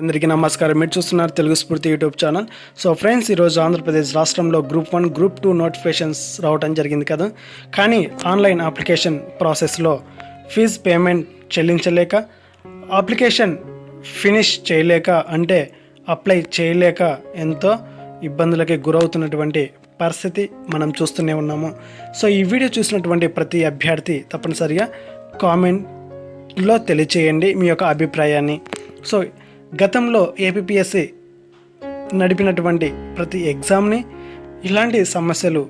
అందరికీ నమస్కారం. మీరు చూస్తున్నారు తెలుగు స్ఫూర్తి యూట్యూబ్ ఛానల్. సో ఫ్రెండ్స్ ఈరోజు ఆంధ్రప్రదేశ్ రాష్ట్రంలో group one group two notifications రావడం జరిగింది కదా. కానీ ఆన్లైన్ అప్లికేషన్ ప్రాసెస్లో ఫీజ్ పేమెంట్ చెల్లించలేక అప్లికేషన్ ఫినిష్ చేయలేక అంటే అప్లై చేయలేక ఎంతో ఇబ్బందులకి గురవుతున్నటువంటి పరిస్థితి మనం చూస్తూనే ఉన్నాము. సో ఈ వీడియో చూసినటువంటి ప్రతి అభ్యర్థి తప్పనిసరిగా కామెంట్లో తెలియచేయండి మీ యొక్క అభిప్రాయాన్ని. సో గతంలో ఏపీఎస్సి నడిపినటువంటి ప్రతి ఎగ్జామ్ని ఇలాంటి సమస్యలు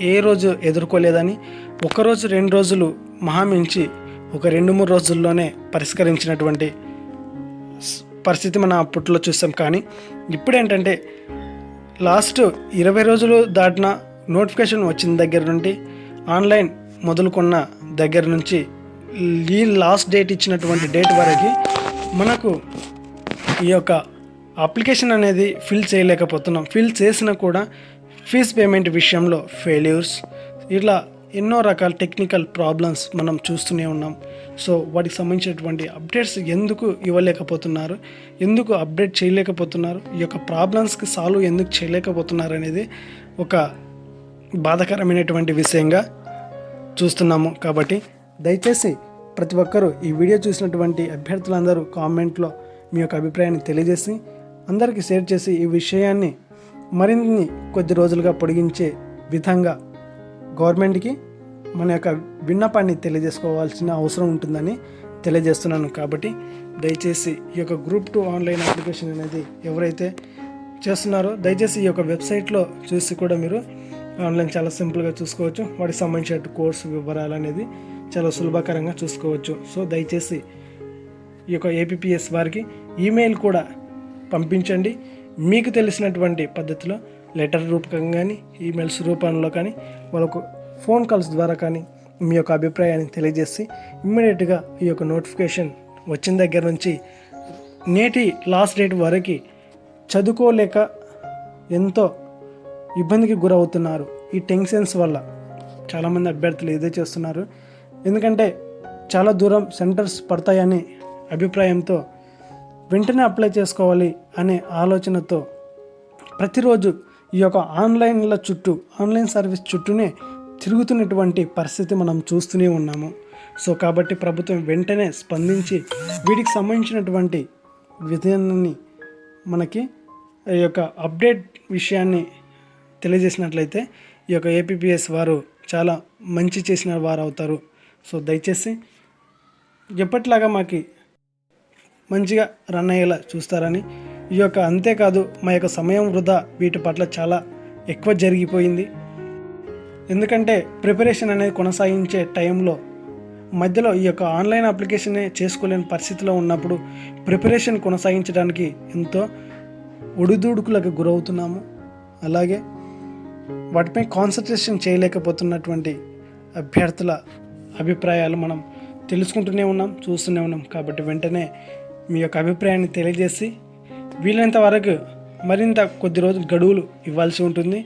ఏ రోజు ఎదుర్కోలేదని ఒకరోజు రెండు రోజులు మహామించి ఒక రెండు మూడు రోజుల్లోనే పరిష్కరించినటువంటి పరిస్థితి మనం అప్పట్లో చూసాం కానీ ఇప్పుడు ఏంటంటే లాస్ట్ ఇరవై రోజులు దాటిన నోటిఫికేషన్ వచ్చిన దగ్గర నుండి ఆన్లైన్ మొదలుకున్న దగ్గర నుంచి ఈ లాస్ట్ డేట్ ఇచ్చినటువంటి డేట్ వరకు మనకు ఈ యొక్క అప్లికేషన్ అనేది ఫిల్ చేయలేకపోతున్నాం. ఫిల్ చేసినా కూడా ఫీజ్ పేమెంట్ విషయంలో ఫెయిల్యూర్స్ ఇట్లా ఎన్నో రకాల టెక్నికల్ ప్రాబ్లమ్స్ మనం చూస్తూనే ఉన్నాం. సో వాటికి సంబంధించినటువంటి అప్డేట్స్ ఎందుకు ఇవ్వలేకపోతున్నారు? ఎందుకు అప్డేట్ చేయలేకపోతున్నారు? ఈ యొక్క ప్రాబ్లమ్స్కి సాల్వ్ ఎందుకు చేయలేకపోతున్నారు అనేది ఒక బాధకరమైనటువంటి విషయంగా చూస్తున్నాము. కాబట్టి దయచేసి ప్రతి ఒక్కరూ ఈ వీడియో చూసినటువంటి అభ్యర్థులందరూ కామెంట్లో మీ యొక్క అభిప్రాయాన్ని తెలియజేసి అందరికీ షేర్ చేసి ఈ విషయాన్ని మరిన్ని కొద్ది రోజులుగా పొడిగించే విధంగా గవర్నమెంట్కి మన యొక్క విన్నపాన్ని తెలియజేసుకోవాల్సిన అవసరం ఉంటుందని తెలియజేస్తున్నాను. కాబట్టి దయచేసి ఈ యొక్క గ్రూప్ టూ ఆన్లైన్ అప్లికేషన్ అనేది ఎవరైతే చేస్తున్నారో దయచేసి ఈ యొక్క వెబ్సైట్లో చూసి కూడా మీరు ఆన్లైన్ చాలా సింపుల్గా చూసుకోవచ్చు. వాటికి సంబంధించిన కోర్సు వివరాలు అనేది చాలా సులభకరంగా చూసుకోవచ్చు. సో దయచేసి ఈ యొక్క ఏపీఎస్ వారికి ఈమెయిల్ కూడా పంపించండి. మీకు తెలిసినటువంటి పద్ధతిలో లెటర్ రూపకంగా కానీ ఈమెయిల్స్ రూపంలో కానీ వాళ్ళకు ఫోన్ కాల్స్ ద్వారా కానీ మీ యొక్క అభిప్రాయాన్ని తెలియజేసి ఇమ్మీడియట్గా ఈ యొక్క నోటిఫికేషన్ వచ్చిన దగ్గర నుంచి నేటి లాస్ట్ డేట్ వరకు చదువుకోలేక ఎంతో ఇబ్బందికి గురవుతున్నారు. ఈ టెన్షన్స్ వల్ల చాలామంది అభ్యర్థులు ఇదే చేస్తున్నారు. ఎందుకంటే చాలా దూరం సెంటర్స్ పడతాయని అభిప్రాయంతో వెంటనే అప్లై చేసుకోవాలి అనే ఆలోచనతో ప్రతిరోజు ఈ యొక్క ఆన్లైన్ల చుట్టూ ఆన్లైన్ సర్వీస్ చుట్టూనే తిరుగుతున్నటువంటి పరిస్థితి మనం చూస్తూనే ఉన్నాము. సో కాబట్టి ప్రభుత్వం వెంటనే స్పందించి వీటికి సంబంధించినటువంటి విధానాన్ని మనకి ఈ యొక్క అప్డేట్ విషయాన్ని తెలియజేసినట్లయితే ఈ యొక్క ఏపీపీఎస్ వారు చాలా మంచి చేసిన వారు అవుతారు సో దయచేసి ఎప్పటిలాగా మాకు మంచిగా రన్ అయ్యేలా చూస్తారని. ఈ యొక్క అంతేకాదు మా యొక్క సమయం వృధా వీటి పట్ల చాలా ఎక్కువ జరిగిపోయింది. ఎందుకంటే ప్రిపరేషన్ అనేది కొనసాగించే టైంలో మధ్యలో ఈ యొక్క ఆన్లైన్ అప్లికేషనే చేసుకోలేని పరిస్థితిలో ఉన్నప్పుడు ప్రిపరేషన్ కొనసాగించడానికి ఎంతో ఒడిదుడుకులకు గురవుతున్నాము. అలాగే వాటిపై కాన్సన్ట్రేషన్ చేయలేకపోతున్నటువంటి అభ్యర్థుల అభిప్రాయాలు మనం తెలుసుకుంటూనే ఉన్నాం చూస్తూనే ఉన్నాం. కాబట్టి వెంటనే మీ యొక్క అభిప్రాయాన్ని తెలియజేసి వీలైనంత వరకు మరింత కొద్ది రోజులు గడువులు ఇవ్వాల్సి ఉంటుంది.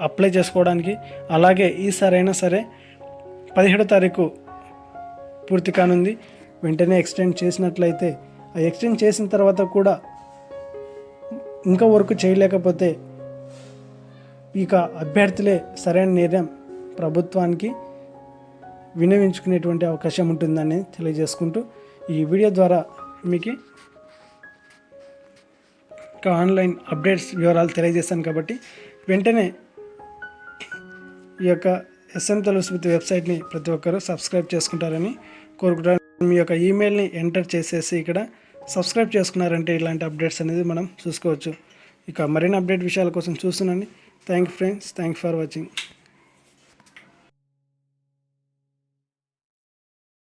అప్లై చేసుకోవడానికి. అలాగే ఈసారైనా సరే పదిహేడో తారీఖు పూర్తి కానుంది. వెంటనే ఎక్స్టెండ్ చేసినట్లయితే ఆ ఎక్స్టెండ్ చేసిన తర్వాత కూడా ఇంకా వర్క్ చేయలేకపోతే ఇక అభ్యర్థులే సరైన నిర్ణయం ప్రభుత్వానికి వినియోగించుకునేటువంటి అవకాశం ఉంటుందని తెలియజేసుకుంటూ ఈ వీడియో ద్వారా మీకు ఒక ఆన్లైన్ అప్డేట్స్ వివరాలు తెలియజేస్తాను కాబట్టి వెంటనే ఈ యొక్క ఎస్ఎం తెలుగు స్మృతి వెబ్సైట్ని ప్రతి ఒక్కరూ సబ్స్క్రైబ్ చేసుకుంటారని కోరుకుంటాను మీ యొక్క ఈమెయిల్ని ఎంటర్ చేసేసి ఇక్కడ సబ్స్క్రైబ్ చేసుకున్నారంటే ఇలాంటి అప్డేట్స్ అనేది మనం చూసుకోవచ్చు. ఇక మరిన్ని అప్డేట్ విషయాల కోసం చూస్తున్నాను thank you friends. Thank for watching.